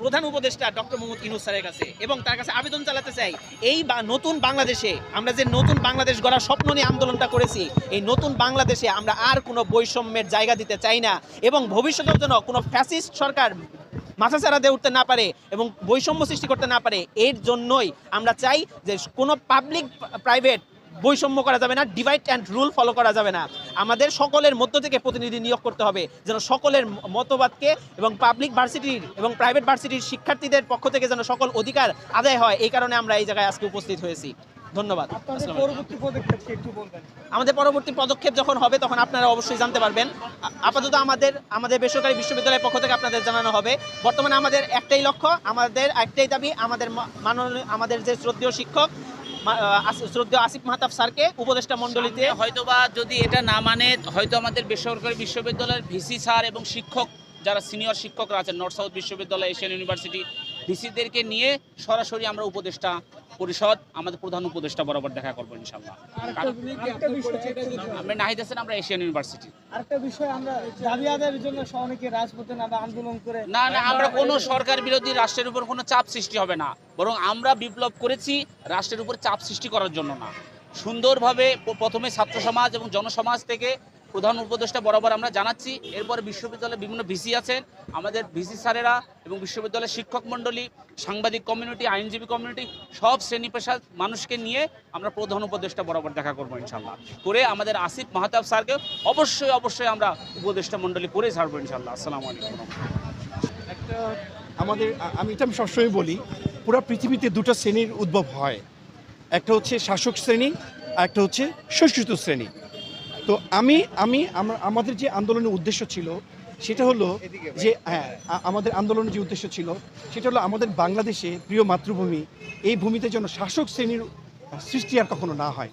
প্রধান উপদেষ্টা ডক্টর মোহাম্মদ ইনুস স্যারের কাছে এবং তার কাছে আবেদন চালাতে চাই, এই বা নতুন বাংলাদেশে, আমরা যে নতুন বাংলাদেশ গড়ার স্বপ্ন নিয়ে আন্দোলনটা করেছি, এই নতুন বাংলাদেশে আমরা আর কোনো বৈষম্যের জায়গা দিতে চাই না এবং ভবিষ্যতের জন্য কোনো ফ্যাসিস্ট সরকার মাথাচাড়া দিয়ে উঠতে না পারে এবং বৈষম্য সৃষ্টি করতে না পারে, এর জন্যই আমরা চাই যে কোনো পাবলিক প্রাইভেট বৈষম্য করা যাবে না ডিভাইড অ্যান্ড রুল ফলো করা যাবে না। আমাদের সকলের মধ্য থেকে প্রতিনিধি নিয়োগ করতে হবে যেন সকলের মতবাদকে এবং পাবলিক ভার্সিটির এবং প্রাইভেট ভার্সিটির শিক্ষার্থীদের পক্ষ থেকে যেন সকল অধিকার আদায় হয় এই কারণে আমরা এই জায়গায় আজকে উপস্থিত হয়েছি। ধন্যবাদ। আমাদের পরবর্তী পদক্ষেপ যখন হবে তখন আপনারা অবশ্যই জানতে পারবেন। আপাতত আমাদের আমাদের বেসরকারি বিশ্ববিদ্যালয়ের পক্ষ থেকে আপনাদের জানানো হবে বর্তমানে আমাদের একটাই লক্ষ্য আমাদের একটাই দাবি আমাদের মাননীয় আমাদের যে শ্রদ্ধেয় শিক্ষক শ্রদ্ধেয় আসিফ মাহতাব স্যারকে, উপদেষ্টা মন্ডলীতে হয়তোবা যদি এটা না মানে হয়তো আমাদের বেসরকারি বিশ্ববিদ্যালয়ের ভিসি স্যার এবং শিক্ষক, যারা সিনিয়র শিক্ষকরা আছেন, নর্থ সাউথ বিশ্ববিদ্যালয়, এশিয়ান ইউনিভার্সিটি ভিসিদেরকে নিয়ে সরাসরি আমরা উপদেষ্টা পরিষদ আমাদের প্রধান উপদেষ্টা বরাবর দেখা করব ইনশাল্লাহ। আমরা নাহিদ হাসান আমরা এশিয়ান ইউনিভার্সিটি। আরেকটা বিষয় আমরা দাবি আদায়ের জন্য অনেকে রাজপথে নামে আন্দোলন করে না না আমরা কোনো সরকার বিরোধী রাষ্ট্রের উপর কোনো চাপ সৃষ্টি হবে না। বরং আমরা বিপ্লব করেছি রাষ্ট্রের উপর চাপ সৃষ্টি করার জন্য না। সুন্দরভাবে প্রথমে ছাত্র সমাজ এবং জনসমাজ থেকে প্রধান উপদেষ্টা বরাবর আমরা জানাচ্ছি। এরপরে বিশ্ববিদ্যালয়ে বিভিন্ন ভিসি আছেন। আমাদের ভিসি স্যারেরা এবং বিশ্ববিদ্যালয়ের শিক্ষক মণ্ডলী, সাংবাদিক কমিউনিটি, আইনজীবী কমিউনিটি সব শ্রেণি পেশার মানুষকে নিয়ে আমরা প্রধান উপদেষ্টা বরাবর দেখা করব ইনশাল্লাহ করে আমাদের আসিফ মাহতাব স্যারকে অবশ্যই অবশ্যই আমরা উপদেষ্টা মণ্ডলী করে ছাড়বো ইনশাল্লাহ আসসালামু আলাইকুম। একটা আমাদের, আমি এটা আমি সবসময় বলি, পুরো পৃথিবীতে দুটো শ্রেণির উদ্ভব হয়। একটা হচ্ছে শাসক শ্রেণি আর একটা হচ্ছে শোষিত শ্রেণি। তো আমি আমি আমাদের যে আন্দোলনের উদ্দেশ্য ছিল সেটা হলো যে হ্যাঁ আমাদের আন্দোলনের যে উদ্দেশ্য ছিল সেটা হলো আমাদের বাংলাদেশে প্রিয় মাতৃভূমি এই ভূমিতে যেন শাসক শ্রেণির সৃষ্টি আর কখনো না হয়।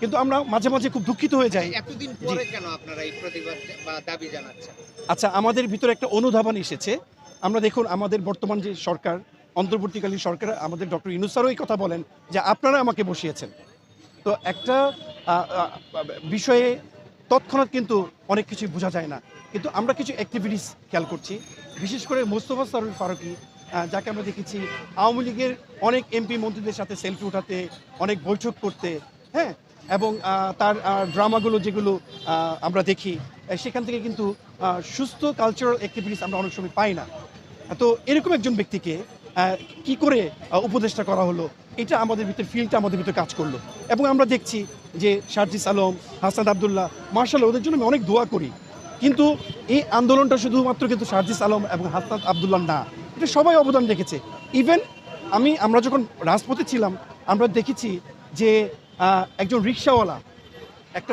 কিন্তু আমরা মাঝে মাঝে খুব দুঃখিত হয়ে যাই। এতদিন পরে কেন আপনারা এই প্রতিবাদ বা দাবি জানাচ্ছেন? আচ্ছা আমাদের ভিতরে একটা অনুধাবন এসেছে। আমরা দেখুন আমাদের বর্তমান যে সরকার অন্তর্বর্তীকালীন সরকার আমাদের ডক্টর ইনুসারও এই কথা বলেন যে আপনারা আমাকে বসিয়েছেন। তো একটা বিষয়ে তৎক্ষণাৎ কিন্তু অনেক কিছুই বোঝা যায় না। কিন্তু আমরা কিছু অ্যাক্টিভিটিস খেয়াল করছি। বিশেষ করে মোস্তফা সরুল ফারুকি যাকে আমরা দেখেছি, আওয়ামী লীগের অনেক এমপি মন্ত্রীদের সাথে সেলফি উঠাতে, অনেক বৈঠক করতে হ্যাঁ? এবং তার ড্রামাগুলো যেগুলো আমরা দেখি সেখান থেকে কিন্তু সুস্থ কালচারাল অ্যাক্টিভিটিস আমরা অনেক সময় পাই না। তো এরকম একজন ব্যক্তিকে কি করে উপদেষ্টা করা হলো, এটা আমাদের ভিতরে ফিল্ডটা আমাদের ভিতরে কাজ করল। এবং আমরা দেখছি যে শারজিস আলম হাসাদ আবদুল্লাহ মার্শাল ওদের জন্য আমি অনেক দোয়া করি। কিন্তু এই আন্দোলনটা শুধুমাত্র কিন্তু শারজিস আলম এবং হাসাদ আবদুল্লাহ না, এটা সবাই অবদান রেখেছে। ইভেন আমি, আমরা যখন রাজপথে ছিলাম, আমরা দেখেছি যে একজন রিক্সাওয়ালা, একটা